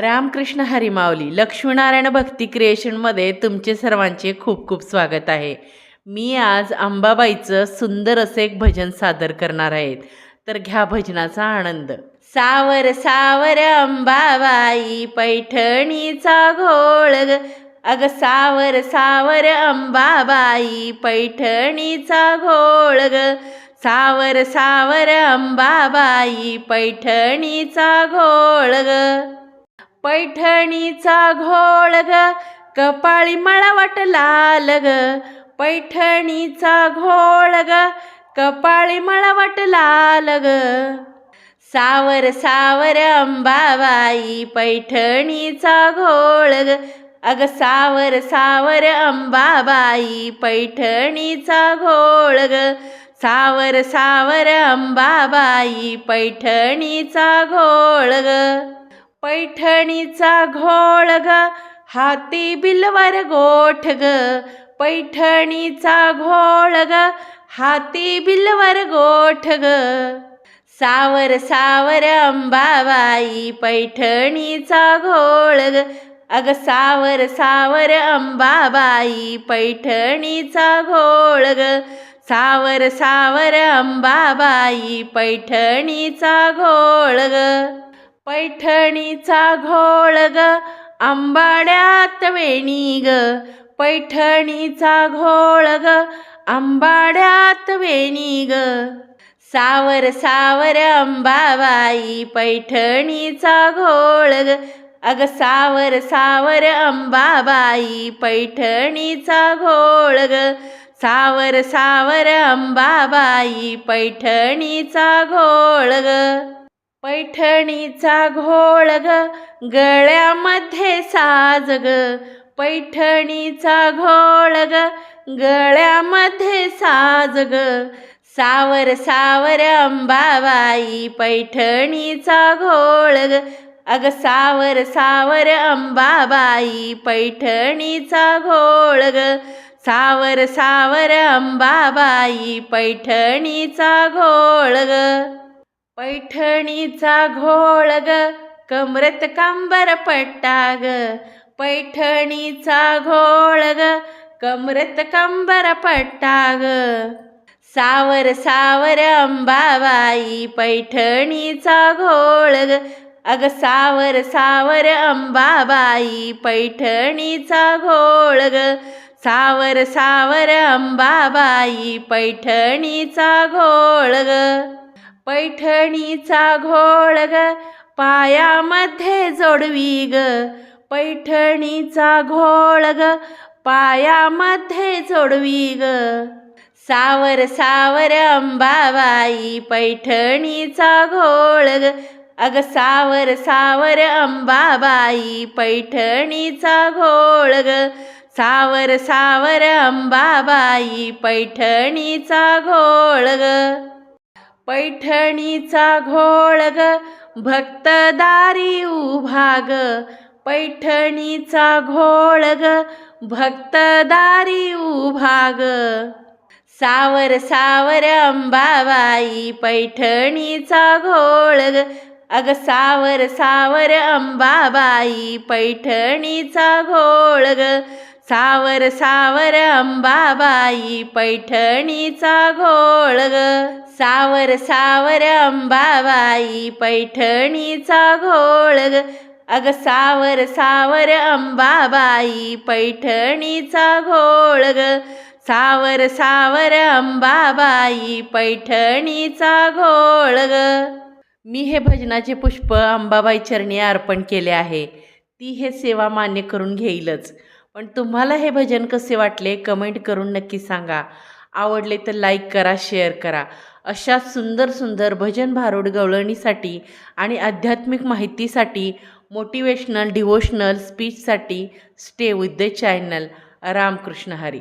रामकृष्ण हरिमावली लक्ष्मीनारायण भक्ती क्रिएशनमध्ये तुमचे सर्वांचे खूप खूप स्वागत आहे. मी आज अंबाबाईचं सुंदर असं एक भजन सादर करणार आहेत. तर घ्या भजनाचा आनंद. सावर सावर अंबाबाई पैठणीचा घोळ ग. अग सावर सावर अंबाबाई पैठणीचा घोळ ग. सावर सावर अंबाबाई पैठणीचा घोळ ग. पैठणीचा घोळ ग कपाळी मळवट लाल ग. पैठणीचा घोळ ग कपाळी मळवट लाल ग. सावर सावर अंबाबाई पैठणीचा घोळ ग. अग सावर सावर अंबाबाई पैठणीचा घोळ ग. सावर सावर अंबाबाई पैठणीचा घोळ ग. पैठणीचा घोळ ग हाती बिलवर गोठ ग. पैठणीचा घोळ ग हाती बिलवर गोठ ग. सावर सावर अंबाबाई पैठणीचा घोळ ग. अग सावर सावर अंबाबाई पैठणीचा घोळ ग. सावर सावर अंबाबाई पैठणीचा घोळ ग. पैठणीचा घोळ ग आंबाड्यात वेणी ग पैठणीचा घोळ ग आंबाड्यात वेणी ग सावर सावर अंबाबाई पैठणीचा घोळ ग. अग सावर सावर अंबाबाई पैठणीचा घोळ ग. सावर सावर अंबाबाई पैठणीचा घोळ ग. पैठणीचा घोळ ग गळ्यामध्ये साज ग पैठणीचा घोळ ग गळ्यामध्ये साज ग सावर सावर अंबाबाई पैठणीचा घोळ ग. अग सावर सावर अंबाबाई पैठणीचा घोळ ग. सावर सावर अंबाबाई पैठणीचा घोळ ग. पैठणीचा घोळ ग कमरत कांबर पट्टा ग. पैठणीचा घोळ ग कमरत कांबर पट्टा ग. सावर सावर अंबाबाई पैठणीचा घोळ ग. अग सावर सावर अंबाबाई पैठणीचा घोळ ग. सावर सावर अंबाबाई पैठणीचा घोळ ग. पैठणीचा घोळ ग पायामध्ये जोडवी ग. पैठणीचा घोळ ग पायामध्ये जोडवी ग. सावर सावर अंबाबाई पैठणीचा घोळ ग. अग सावर सावर अंबाबाई पैठणीचा घोळ ग. सावर सावर अंबाबाई पैठणीचा घोळ ग. पैठणीचा घोळ ग भक्तदारी उभा ग पैठणीचा घोळ ग भक्तदारी उभा ग सावर सावर अंबाबाई पैठणीचा घोळ ग अग सावर सावर अंबाबाई पैठणीचा घोळ ग सावर सावर अंबाबाई पैठणीचा घोळ ग. सावर सावर अंबाबाई पैठणीचा घोळ ग. अग सावर सावर अंबाबाई पैठणीचा घोळ ग. सावर सावर अंबाबाई पैठणीचा घोळ ग. मी हे भजनाचे पुष्प अंबाबाई चरणी अर्पण केले आहे. ती हे सेवा मान्य करून घेईलच. पण तुम्हाला हे भजन कसे वाटले कमेंट करून नक्की सांगा. आवडले तर लाईक करा शेअर करा. अशा सुंदर सुंदर भजन भारूड गवळणीसाठी आणि आध्यात्मिक माहितीसाठी motivational devotional स्पीचसाठी stay with the channel Ramkrishna Hari.